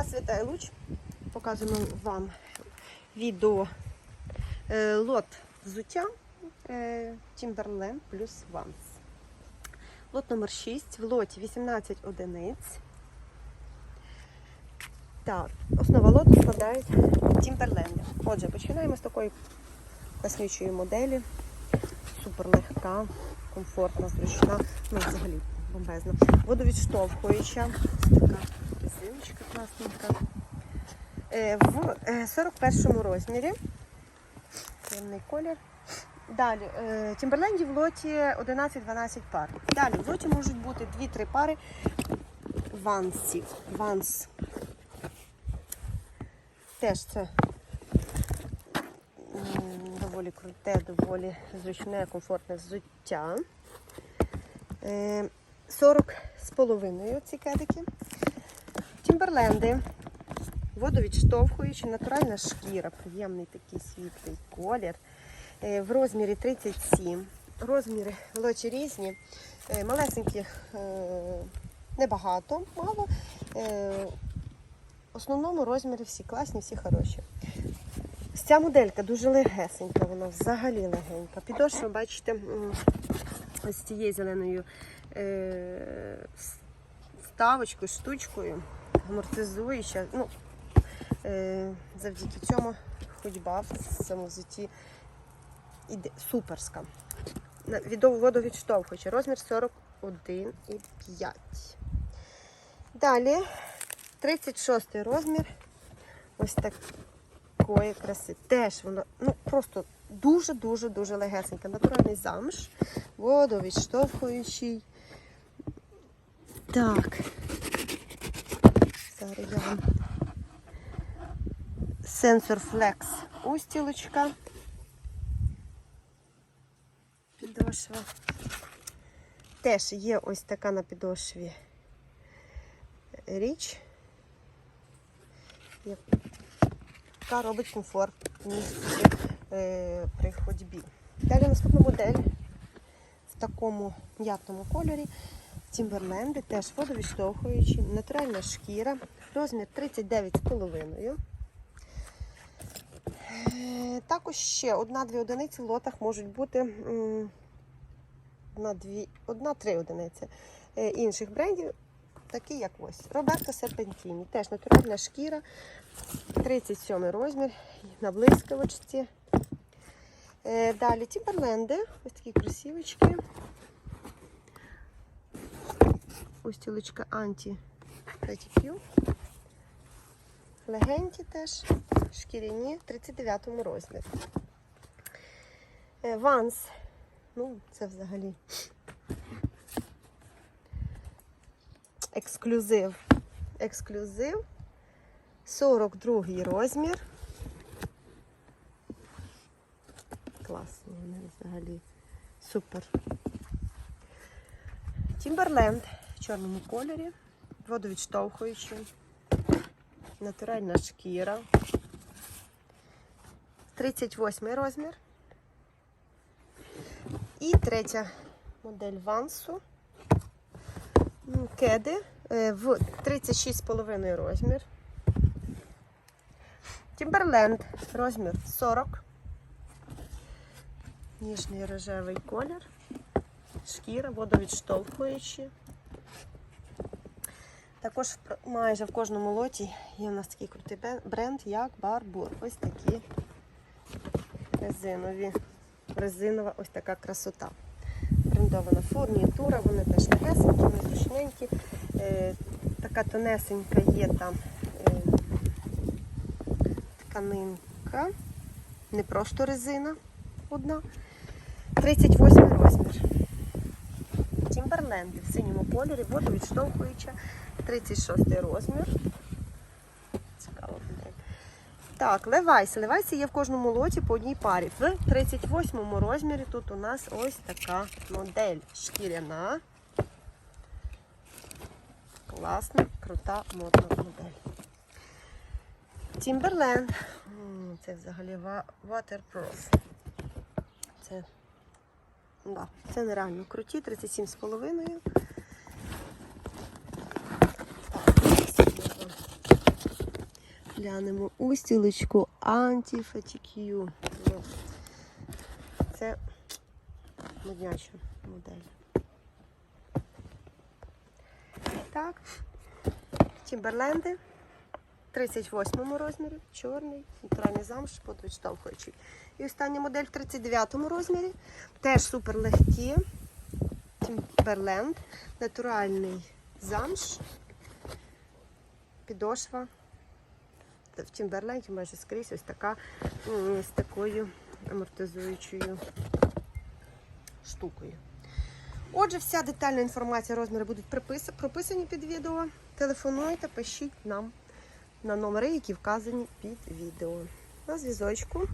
Вас вітає луч. Показуємо вам відео е, лот взуття е, Timberland плюс Vans. Лот номер 6. В лоті 18 одиниць. Так, основа лоту складають Timberland. Отже, починаємо з такої класнючої моделі. Супер легка, комфортна, зручна, ну взагалі бомбезна. Водовідштовхуюча. Така резиночка класненька. Е, В е, 41 розмірі. Темний колір. Далі, е, Тімберлендів в лоті 11-12 пар. Далі в лоті можуть бути 2-3 пари вансів. Ванс. Теж це доволі круте, доволі зручне, комфортне взуття. Е, 40 з половиною ці кедики. Тімберленди. Водовідштовхуючи, натуральна шкіра, приємний такий світлий колір. Е, В розмірі 37. Розміри в лоті різні. Е, Малесеньких е, небагато, мало. В основному розміри всі класні, всі хороші. Ця моделька дуже легесенька, вона взагалі легенька. Підошва, бачите, з цією зеленою вставочкою, штучкою, амортизуюча. Ну, е, завдяки цьому ходьба в взутті іде суперська. На- відо- Водовідштовхуюча, розмір 41,5. Далі 36 розмір. Ось такої краси. Теж воно ну, просто дуже-дуже-дуже легесенька. Натуральний замш, водовідштовхуючий. Так. Зараз. Сенсор Flex устілочка. Підошва. Теж є ось така на підошві річ, яка робить комфортність е, при ходьбі. Далі наступна модель в такому м'ятному кольорі. Тімберленди, теж водовідштовхуючі, натуральна шкіра, розмір 39,5. Е, Також ще одна-дві одиниці в лотах можуть бути одна-три одиниці е, інших брендів, такі як ось. Роберто Серпентіні. Теж натуральна шкіра, 37 розмір, на блискавочці. Е, Далі Тімберленди, ось такі красивочки. Ось тілочка анті Q. Легенькі теж, шкіряні, в 39 розмірі. Е, Ванс. Ну, це взагалі ексклюзив. Ексклюзив. 42 розмір. Класно, вони взагалі. Супер. Тімберленд в чорному кольорі, водовідштовхуючий, натуральна шкіра. 38 розмір. І третя модель Вансу. Кеди е, в 36,5 розмір. Тімберленд розмір 40. Ніжний рожевий колір. Шкіра, водовідштовхуючі. Також майже в кожному лоті є у нас такий крутий бренд, як Барбур. Ось такі резинові. Резинова ось така красота. Брендована фурнітура, вони теж легесенькі, вони зручненькі. Е, така тонесенька є там е, тканинка. Не просто резина одна. 38 розмір. Тімберленди в синьому кольорі, водовідштовхуюча, 36 розмір. Цікаво. Так, левайси. Левайси є в кожному лоті по одній парі. В 38 розмірі тут у нас ось така модель. Шкіряна. Класна, крута, модна модель. Тімберленд. Це взагалі waterproof. Да, це нереально круті, 37,5. Так, зараз я вам Глянемо устілочку Anti-Fatigue. Ну, Це модняча модель. Так. Тімберленди. 38 розмірі, чорний, натуральний замш, подвічтовхуючий. І остання модель в 39 розмірі. Теж супер легкі. Тімберленд, натуральний замш, підошва. В Тімберленді майже скрізь ось така з такою амортизуючою штукою. Отже, вся детальна інформація, розміри будуть прописані під відео. Телефонуйте, пишіть нам на номери, які вказані під відео. На зв'язочку.